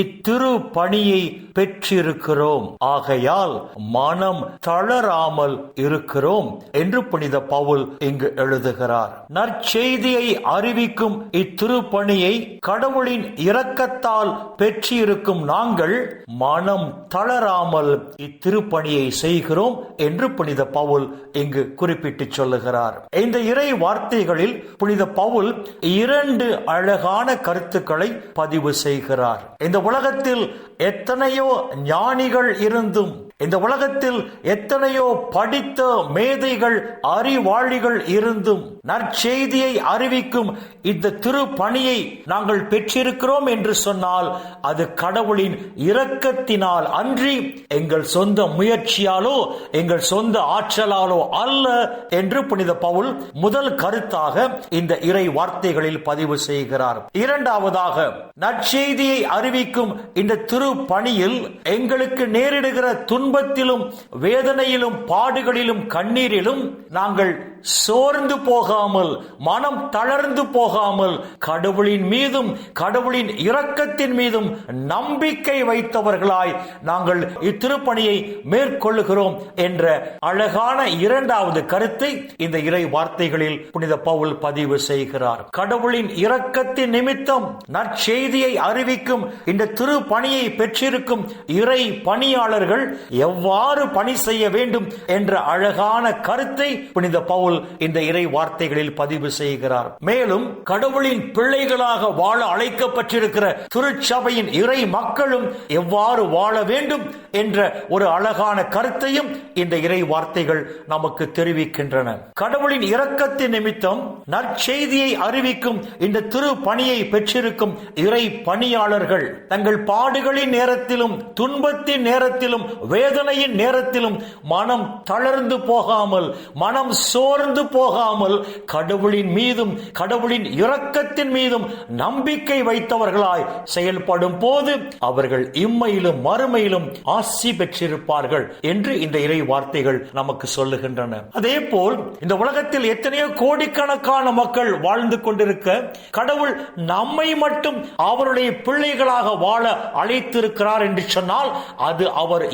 இத்திரு பணியை பெற்றிருக்கிறோம். ஆகையால் மனம் தளராமல் இருக்கிறோம் என்று புனித பவுல் இங்கு எழுதுகிறார். நற்செய்தியை அறிவிக்கும் இத்திருப்பணியை கடவுளின் இரக்கத்தால் பெற்றிருக்கும் நாங்கள் மனம் தளராமல் இத்திருப்பணியை செய்கிறோம் என்று புனித பவுல் இங்கு குறிப்பிட்டு சொல்லுகிறார். இந்த இறை வார்த்தைகளில் புனித பவுல் இரண்டு அழகான கருத்துக்களை பதிவு செய்கிறார். இந்த உலகத்தில் எத்தனையோ ஞானிகள் இருந்தும் இந்த உலகத்தில் எத்தனையோ படித்த மேதைகள் அறிவாளிகள் இருந்தும் நற்செய்தியை அறிவிக்கும் இந்த திரு பணியை நாங்கள் பெற்றிருக்கிறோம் என்று சொன்னால் அது கடவுளின் இரக்கத்தினால் அன்றி எங்கள் சொந்த முயற்சியாலோ எங்கள் சொந்த ஆற்றலாலோ அல்ல என்று புனித பவுல் முதல் கருத்தாக இந்த இறை வார்த்தைகளில் பதிவு செய்கிறார். இரண்டாவதாக நற்செய்தியை அறிவிக்கும் இந்த திரு பணியில் எங்களுக்கு நேரிடுகிற துன்பத்திலும் வேதனையிலும் பாடுகளிலும் கண்ணீரிலும் நாங்கள் சோர்ந்து போகாமல் மனம் தளர்ந்து போகாமல் கடவுளின் மீதும் கடவுளின் இரக்கத்தின் மீதும் நம்பிக்கை வைத்தவர்களாய் நாங்கள் இத்திருப்பணியை மேற்கொள்ளுகிறோம் என்ற அழகான இரண்டாவது கருத்தை இந்த இறை வார்த்தைகளில் புனித பவுல் பதிவு செய்கிறார். கடவுளின் இரக்கத்தின் நிமித்தம் நற்செய்தியை அறிவிக்கும் இந்த திரு பணியை பெற்றிருக்கும் இறை பணியாளர்கள் எவ்வாறு பணி செய்ய வேண்டும் என்ற அழகான கருத்தை புனித பவுல் இந்த இறை வார்த்தைகளில் பதிவு செய்கிறார். மேலும் கடவுளின் பிள்ளைகளாக வாழ அழைக்கப்பட்டிருக்கிற திருச்சபையின் இறை மக்களும் எவ்வாறு வாழ வேண்டும் என்ற ஒரு அழகான கருத்தையும் இந்த இறை வார்த்தைகள் நமக்கு தெரிவிக்கின்றன. கடவுளின் இரக்கத்தின் நிமித்தம் நற்செய்தியை அறிவிக்கும் இந்த திரு பணியை பெற்றிருக்கும் இறை பணியாளர்கள் தங்கள் பாடுகளின் நேரத்திலும் துன்பத்தின் நேரத்திலும் வே வேதனையின் நேரத்திலும் மனம் தளர்ந்து போகாமல் மனம் சோர்ந்து போகாமல் கடவுளின் மீதும் கடவுளின் இரக்கத்தின் மீதும் நம்பிக்கை வைத்தவர்களாய் செயல்படும் போது அவர்கள் இம்மையிலும் மறுமையிலும் ஆசி பெற்றிருப்பார்கள் என்று இந்த இறை வார்த்தைகள் நமக்கு சொல்லுகின்றன. அதே போல் இந்த உலகத்தில் எத்தனையோ கோடிக்கணக்கான மக்கள் வாழ்ந்து கொண்டிருக்க கடவுள் நம்மை மட்டும் அவருடைய பிள்ளைகளாக வாழ அழைத்திருக்கிறார் என்று சொன்னால் அது அவர்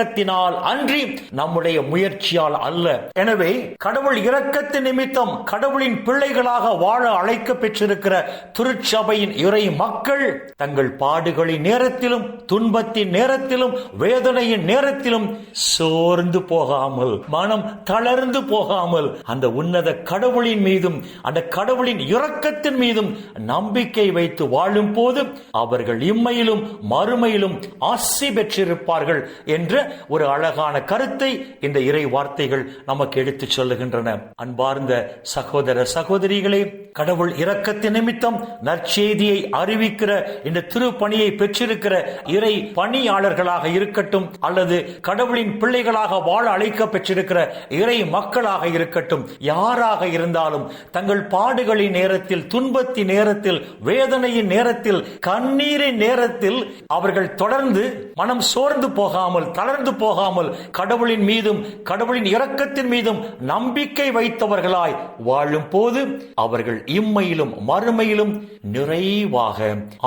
இரக்கத்தினால் அன்றி நம்முடைய முயற்சியால் அல்ல. எனவே கடவுள் இரக்கத்தின் நிமித்தம் கடவுளின் பிள்ளைகளாக வாழ அழைக்க பெற்றிருக்கிற திருச்சபையின் இறை மக்கள் தங்கள் பாடுகளின் நேரத்திலும் துன்பத்தின் நேரத்திலும் வேதனையின் நேரத்திலும் சோர்ந்து போகாமல் மனம் தளர்ந்து போகாமல் அந்த உன்னத கடவுளின் மீதும் அந்த கடவுளின் இரக்கத்தின் மீதும் நம்பிக்கை வைத்து வாழும் போது அவர்கள் இம்மையிலும் மறுமையிலும் ஆசி பெற்றிருப்பார்கள் என்று ஒரு அழகான கருத்தை இந்த இறை வார்த்தைகள் நமக்கு எடுத்துச் சொல்லுகின்றன. அன்பார்ந்த சகோதர சகோதரிகளே கடவுள் இரக்கத்தின் நிமித்தம் நற்செய்தியை அறிவிக்கிற இந்த திருப்பணியை பெற்றிருக்கிற இறை பணியாளர்களாக இருக்கட்டும் அல்லது கடவுளின் பிள்ளைகளாக வாழ அழைக்க பெற்றிருக்கிற இறை மக்களாக இருக்கட்டும் யாராக இருந்தாலும் தங்கள் பாடுகளின் நேரத்தில் துன்பத்தின் நேரத்தில் வேதனையின் நேரத்தில் கண்ணீரின் நேரத்தில் அவர்கள் தொடர்ந்து மனம் சோர்ந்து போகாமல் தளர்ந்து போகாமல் கடவுளின் மீதும் கடவுளின் இரக்கத்தின் மீதும் நம்பிக்கை வைத்தவர்களாய் வாழும் போது அவர்கள் இம்மையிலும் மறுமையிலும் நிறைவாக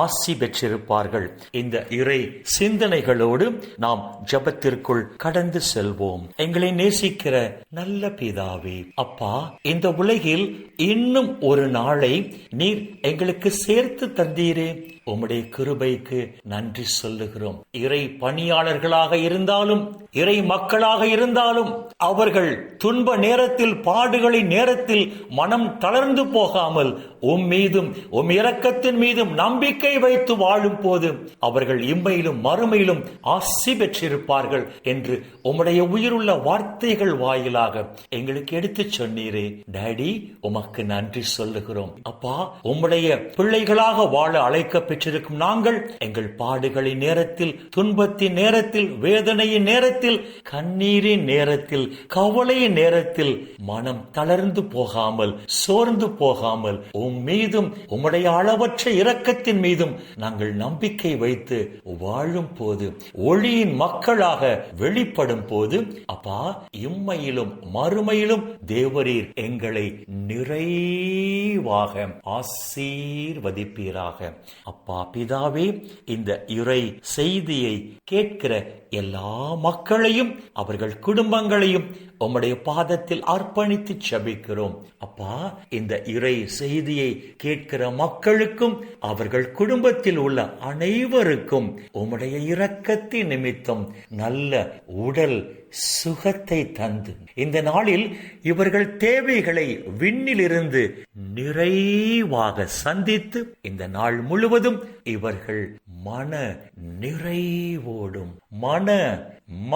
ஆசி பெற்றிருப்பார்கள். இந்த இறை சிந்தனைகளோடு நாம் ஜபத்திற்குள் கடந்து செல்வோம். எங்களை நேசிக்கிற நல்ல பிதாவே அப்பா இந்த உலகில் இன்னும் ஒரு நாளை நீர் எங்களுக்கு சேர்த்து தந்தீரே. உம்முடைய கிருபைக்கு நன்றி சொல்லுகிறோம். இறை பணியாளர்களாக இருந்தாலும் இறை மக்களாக இருந்தாலும் அவர்கள் துன்ப நேரத்தில் பாடுகளின் நேரத்தில் மனம் தளர்ந்து போகாமல் உம் மீதும் உம் இரக்கத்தின் மீதும் நம்பிக்கை வைத்து வாழும் போது அவர்கள் இம்மையிலும் மறுமையிலும் ஆசி பெற்றிருப்பார்கள் என்று உம்முடைய உயிருள்ள வார்த்தைகள் வாயிலாக எங்களுக்கு எடுத்துச் சொன்னீரே. டாடி உமக்கு நன்றி சொல்லுகிறோம். அப்பா உம்முடைய பிள்ளைகளாக வாழ அழைக்க பெற்றிருக்கும் நாங்கள் எங்கள் பாடுகளின் நேரத்தில் துன்பத்தின் நேரத்தில் வேதனையின் நேரத்தில் நேரத்தில் கண்ணீரின் நேரத்தில் கவலையின் நேரத்தில் மனம் தளர்ந்து போகாமல் சோர்ந்து போகாமல் உம் மீதும் உம்முடைய அளவற்ற இரக்கத்தின் மீதும் நாங்கள் நம்பிக்கை வைத்து வாழும் போது ஒளியின் மக்களாக வெளிப்படும் போது அப்பா இம்மையிலும் மறுமையிலும் தேவரீர் எங்களை நிறைவாக ஆசீர்வதிப்பீராக. அப்பா பிதாவே இந்த இறை செய்தியை கேட்கிற எல்லா மக்கள் மக்களையும் அவர்கள் குடும்பங்களையும் உம்முடைய பாதத்தில் அர்ப்பணித்து செபிக்கிறோம். அப்பா இந்த இறை செய்தியை கேட்கிற மக்களுக்கும் அவர்கள் குடும்பத்தில் உள்ள அனைவருக்கும் உம்முடைய இரக்கத்தின் நிமித்தம் நல்ல உடல் சுகத்தை தந்து. இந்த நாளில் இவர்கள் தேவைகளை விண்ணிலிருந்து நிறைவாக சந்தித்து இந்த நாள் முழுவதும் இவர்கள் மன நிறைவோடும் மன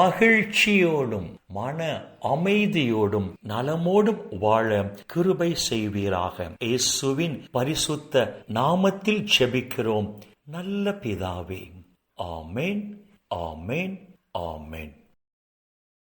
மகிழ்ச்சியோடும் மன அமைதியோடும் நலமோடும் வாழ கிருபை செய்வீராக. இயேசுவின் பரிசுத்த நாமத்தில் ஜெபிக்கிறோம். நல்ல பிதாவே ஆமேன் ஆமேன் ஆமேன்.